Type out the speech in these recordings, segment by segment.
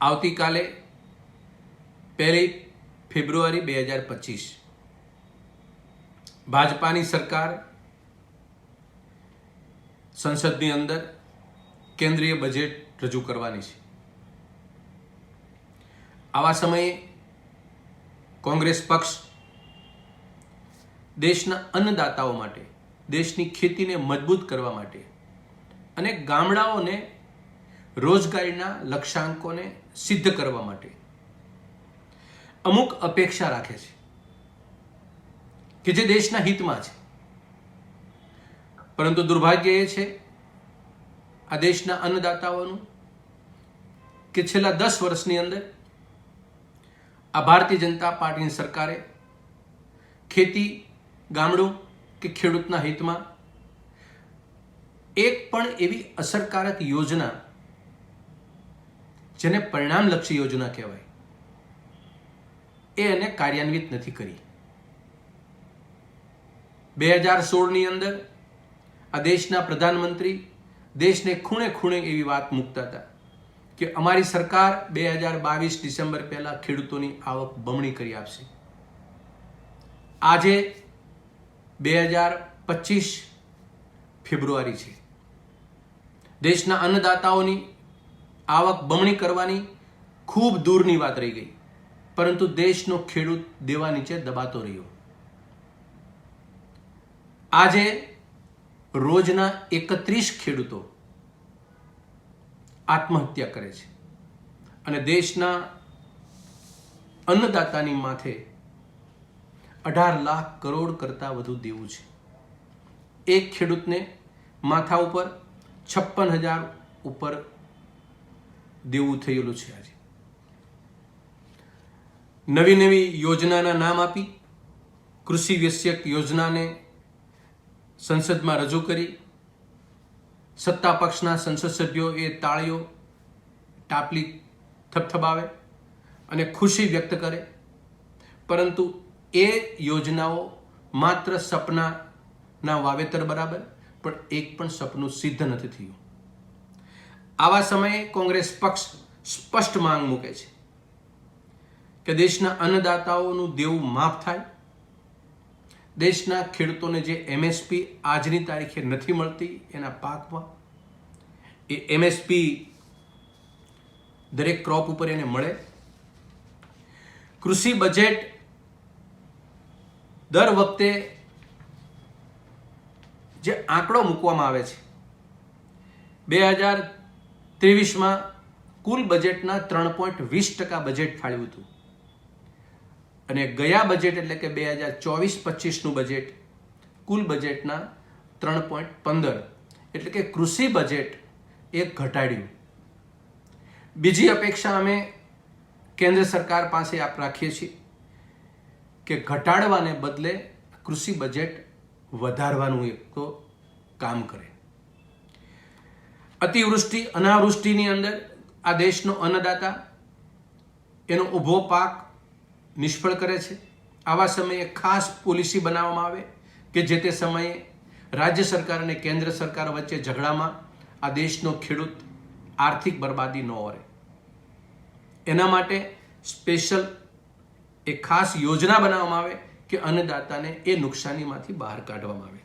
આવતીકાલે પહેલી ફેબ્રુઆરી બે હજાર પચીસ. ભાજપાની સરકાર સંસદની અંદર કેન્દ્રીય બજેટ રજૂ કરવાની છે. આવા સમયે કોંગ્રેસ પક્ષ દેશના અન્નદાતાઓ માટે, દેશની ખેતીને મજબૂત કરવા માટે અને ગામડાઓને રોજગારીના લક્ષ્યાંકોને સિદ્ધ કરવા માટે. અમુક અપેક્ષા રાખે છે કે જે દેશના હિતમાં છે. પરંતુ દુર્ભાગ્ય એ છે, આ દેશના અન્નદાતાઓનું, કે છેલ્લા દસ વર્ષની અંદર આ ભારતીય જનતા પાર્ટીની સરકારે ખેતી, ગામડું કે ખેડૂતના હિતમાં એક પણ એવી અસરકારક યોજના જેને પરિણામલક્ષી યોજના કહેવાય. એ એને કાર્યાન્વિત નથી કરી. બે હજાર સોળની અંદર આ દેશના પ્રધાનમંત્રી દેશને ખૂણે ખૂણે એવી વાત મૂકતા હતા કે અમારી સરકાર બે હજાર બાવીસ ડિસેમ્બર પહેલાં ખેડૂતોની આવક બમણી કરી આપશે. આજે બે હજાર પચીસ ફેબ્રુઆરી છે. દેશના અન્નદાતાઓની આવક બમણી કરવાની ખૂબ દૂરની વાત રહી ગઈ. પરંતુ દેશનો ખેડૂત દેવા નીચે દબાતો રહ્યો. આજે રોજના એકત્રીસ ખેડૂતો આત્મહત્યા કરે છે અને દેશના અન્નદાતાની માથે અઢાર લાખ કરોડ કરતાં વધુ દેવું છે. એક ખેડૂતને માથા ઉપર છપ્પન હજાર ઉપર દેવું થયેલું છે આજે. નવી નવી યોજનાના નામ આપી, કૃષિ વ્યસ્યક યોજનાને સંસદમાં રજૂ કરી, સત્તા પક્ષના સંસદ સભ્યો એ તાળીઓ ટાપલી થપથપાવે અને ખુશી વ્યક્ત કરે. પરંતુ એ યોજનાઓ માત્ર સપનાના વાવેતર બરાબર, પણ એક પણ સપનું સિદ્ધ નથી થયું. આવા સમયે કોંગ્રેસ પક્ષ સ્પષ્ટ માંગ મૂકે છે કે દેશના અન્નદાતાઓનું દેવું માફ થાય. દેશના ખેડૂતોને જે એમએસપી આજની તારીખે નથી મળતી એના પાકમાં, એ એમએસપી દરેક ક્રોપ ઉપર એને મળે. કૃષિ બજેટ દર વખતે જે આંકડો મૂકવામાં આવે છે, બે હજાર ત્રેવીસમાં કુલ બજેટના ત્રણ પોઈન્ટ વીસ ટકા બજેટ ફાળવ્યું હતું. અને ગયા બજેટ એટલે કે બે હજાર ચોવીસ પચીસનું બજેટ, કુલ બજેટના ત્રણ પોઈન્ટ પંદર. એટલે કે કૃષિ બજેટ એ ઘટાડ્યું. બીજી અપેક્ષા અમે કેન્દ્ર સરકાર પાસે આપ રાખીએ છીએ કે ઘટાડવાને બદલે કૃષિ બજેટ વધારવાનું એક તો કામ કરે. અતિવૃષ્ટિ, અનાવૃષ્ટિની અંદર આ દેશનો અન્નદાતા એનો ઊભો પાક નિષ્ફળ કરે છે. આવા સમયે ખાસ પોલિસી બનાવવામાં આવે કે જે તે સમયે રાજ્ય સરકાર અને કેન્દ્ર સરકાર વચ્ચે ઝઘડામાં આ દેશનો ખેડૂત આર્થિક બરબાદી ન ઓરે. એના માટે સ્પેશિયલ એક ખાસ યોજના બનાવવામાં આવે કે અન્નદાતાને એ નુકસાનીમાંથી બહાર કાઢવામાં આવે.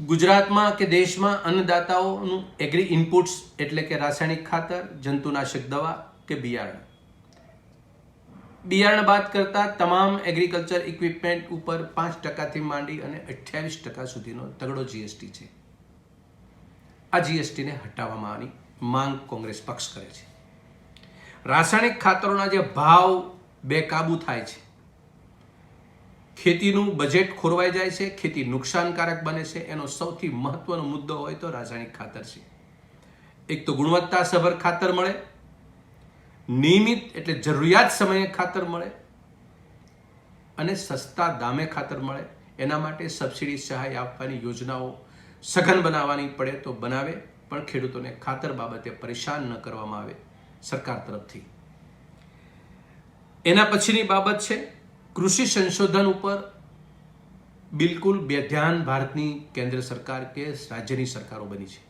ગુજરાતમાં કે દેશમાં અન્નદાતાઓનું એગ્રી ઇનપુટ્સ એટલે કે રાસાયણિક ખાતર, જંતુનાશક દવા કે બિયારણ? બિયારણ બાદ કરતા તમામ એગ્રીકલ્ચર ઇક્વિપમેન્ટ ઉપર પાંચ ટકાથી માંડી અને અઠ્યાવીસ ટકા સુધીનો તગડો જીએસટી છે. આ જીએસટીને હટાવવાની માંગ કોંગ્રેસ પક્ષ કરે છે. રાસાયણિક ખાતરોના જે ભાવ બેકાબુ થાય છે ખેતીનું બજેટ ખોરવાઈ જાય છે, ખેતી નુકસાનકારક બને છે. એનો સૌથી મહત્વનો મુદ્દો હોય તો રાસાયણિક ખાતર છે. એક તો ગુણવત્તાસભર ખાતર મળે, નિયમિત એટલે જરૂરિયાત સમયે ખાતર મળે, અને સસ્તા દામે ખાતર મળે. એના માટે સબસિડી સહાય આપવાની યોજનાઓ સઘન બનાવવાની પડે તો બનાવે, પણ ખેડૂતોને ખાતર બાબતે પરેશાન ન કરવામાં આવે સરકાર તરફથી. એના પછીની બાબત છે કૃષિ સંશોધન ઉપર બિલકુલ બેધ્યાન ભારતની કેન્દ્ર સરકાર કે રાજ્યની સરકારો બની છે.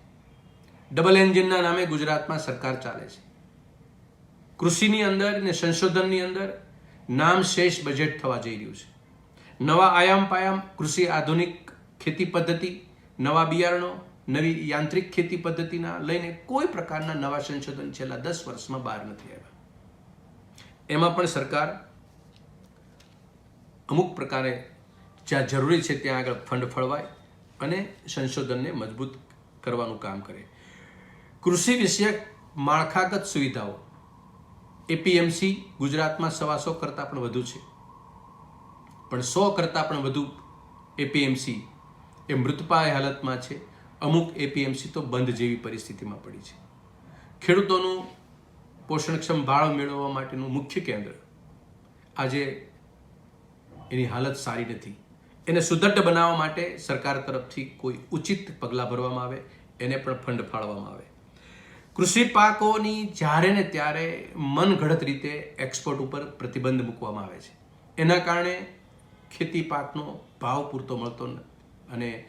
ડબલ એન્જિનના નામે ગુજરાતમાં સરકાર ચાલે છે. કૃષિની અંદર ને સંશોધનની અંદર નામ શેષ બજેટ થવા જઈ રહ્યું છે. નવા આયામ પાયામ કૃષિ આધુનિક ખેતી પદ્ધતિ, નવા બિયારણો, નવી યાંત્રિક ખેતી પદ્ધતિના લઈને કોઈ પ્રકારના નવા સંશોધન છેલ્લા દસ વર્ષમાં બહાર નથી આવ્યા. એમાં પણ સરકાર અમુક પ્રકારે જ્યાં જરૂરી છે ત્યાં આગળ ફંડ ફળવાય અને સંશોધનને મજબૂત કરવાનું કામ કરે. કૃષિ વિષયક માળખાગત સુવિધાઓ. એપીએમસી ગુજરાતમાં સવા સો કરતાં પણ વધુ છે. પણ સો કરતાં પણ વધુ એપીએમસી એ મૃતપાય હાલતમાં છે. અમુક એપીએમસી તો બંધ જેવી પરિસ્થિતિમાં પડી છે. ખેડૂતોનું પોષણક્ષમ ભાળ મેળવવા માટેનું મુખ્ય કેન્દ્ર આજે એની હાલત સારી નથી. એને સુદૃઢ બનાવવા માટે સરકાર તરફથી કોઈ ઉચિત પગલાં ભરવામાં આવે, એને પણ ફંડ ફાળવવામાં આવે. કૃષિ પાકોની જ્યારે ને ત્યારે મનગઢત રીતે એક્સપોર્ટ ઉપર પ્રતિબંધ મૂકવામાં આવે છે. એના કારણે ખેતી પાકનો ભાવ પૂરતો મળતો અને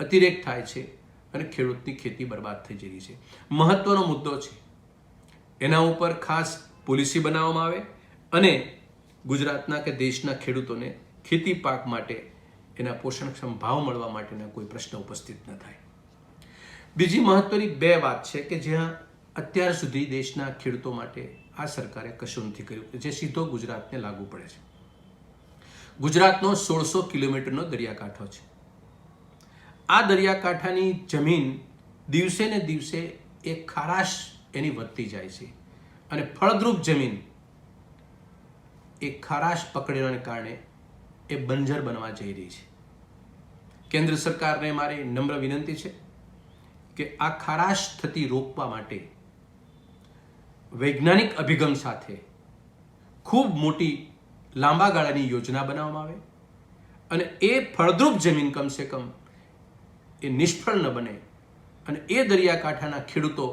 અતિરેક થાય છે અને ખેડૂતની ખેતી બરબાદ થઈ જઈ છે. મહત્વનો મુદ્દો છે. એના ઉપર ખાસ પોલિસી બનાવવામાં આવે અને ગુજરાતના કે દેશના ખેડૂતોને ખેતી પાક માટે એના પોષણક્ષમ ભાવ મળવા માટેના કોઈ પ્રશ્ન ઉપસ્થિત ન થાય. બીજી મહત્વની બે વાત છે કે જ્યાં અત્યાર સુધી દેશના ખેડૂતો માટે આ સરકારે કશું નથી કર્યું, જે સીધો ગુજરાતને લાગુ પડે છે. ગુજરાતનો સોળસો કિલોમીટરનો દરિયાકાંઠો છે. આ દરિયાકાંઠાની જમીન દિવસે ને દિવસે એ ખારાશ એની વધતી જાય છે અને ફળદ્રુપ જમીન એ ખારાશ પકડીને કારણે એ બંજર બનવા જઈ રહી છે. કેન્દ્ર સરકારને મારી નમ્ર વિનંતી છે કે આ ખારાશ થતી રોકવા માટે વૈજ્ઞાનિક અભિગમ સાથે ખૂબ મોટી લાંબા ગાળાની યોજના બનાવવામાં આવે અને એ ફળદ્રુપ જમીન કમસે કમ એ નિષ્ફળ ન બને અને એ દરિયાકાંઠાના ખેડૂતો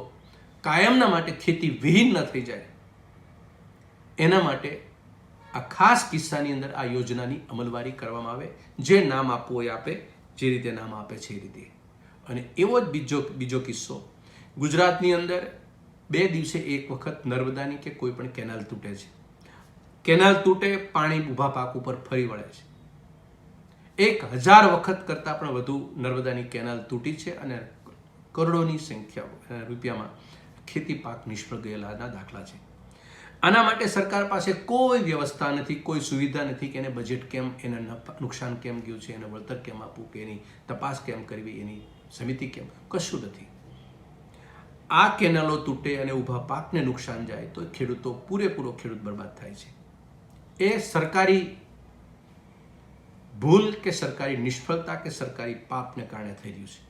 કાયમના માટે ખેતી વિહીન ન થઈ જાય. એના માટે આ ખાસ કિસ્સાની અંદર આ યોજનાની અમલવારી કરવામાં આવે. જે નામ આપવું હોય આપે, જે રીતે નામ આપે છે એ રીતે. અને એવો જ બીજો બીજો કિસ્સો. ગુજરાતની અંદર બે દિવસે એક વખત નર્મદાની કે કોઈ પણ કેનાલ તૂટે છે. કેનાલ તૂટે, પાણી ઊભા પાક ઉપર ફરી વળે છે. એક હજાર વખત કરતાં પણ વધુ નર્મદાની કેનાલ તૂટી છે અને કરોડોની સંખ્યા રૂપિયામાં ખેતી પાક નિષ્ફળ ગયેલાના દાખલા છે. આના માટે સરકાર પાસે કોઈ વ્યવસ્થા નથી, કોઈ સુવિધા નથી કે એને બજેટ કેમ, એને નુકસાન કેમ ગયું છે, એને વળતર કેમ આપવું કે એની તપાસ કેમ કરવી, એની સમિતિ કેમ કશું નથી. આ કેનાલો તૂટે અને ઊભા પાકને નુકસાન જાય તો ખેડૂતો પૂરેપૂરો ખેડૂત બરબાદ થાય છે. એ સરકારી ભૂલ કે સરકારી નિષ્ફળતા કે સરકારી પાપને કારણે થઈ રહ્યું છે.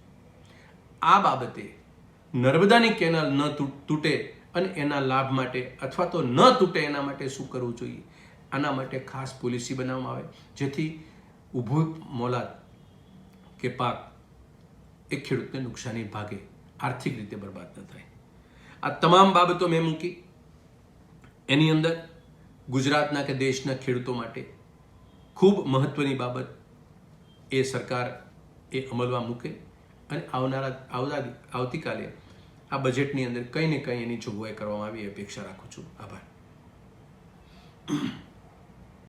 આ બાબતે નર્મદાની કેનાલ ન તૂટે અને એના લાભ માટે અથવા તો ન તૂટે એના માટે શું કરવું જોઈએ? આના માટે ખાસ પોલિસી બનાવવામાં આવે. જેથી ઊભું મોલાદ કે પાક એ ખેડૂતને નુકસાની ભાગે આર્થિક રીતે બરબાદ ન થાય. આ તમામ બાબતો મેં મૂકી. એની અંદર ગુજરાતના કે દેશના ખેડૂતો માટે ખૂબ મહત્વની બાબત એ સરકાર એ અમલમાં મૂકે અને આવનારા આવતા આવતીકાલે આ બજેટની અંદર કંઈ ને કંઈ એની જોગવાઈ કરવામાં આવી અપેક્ષા રાખું છું. આભાર.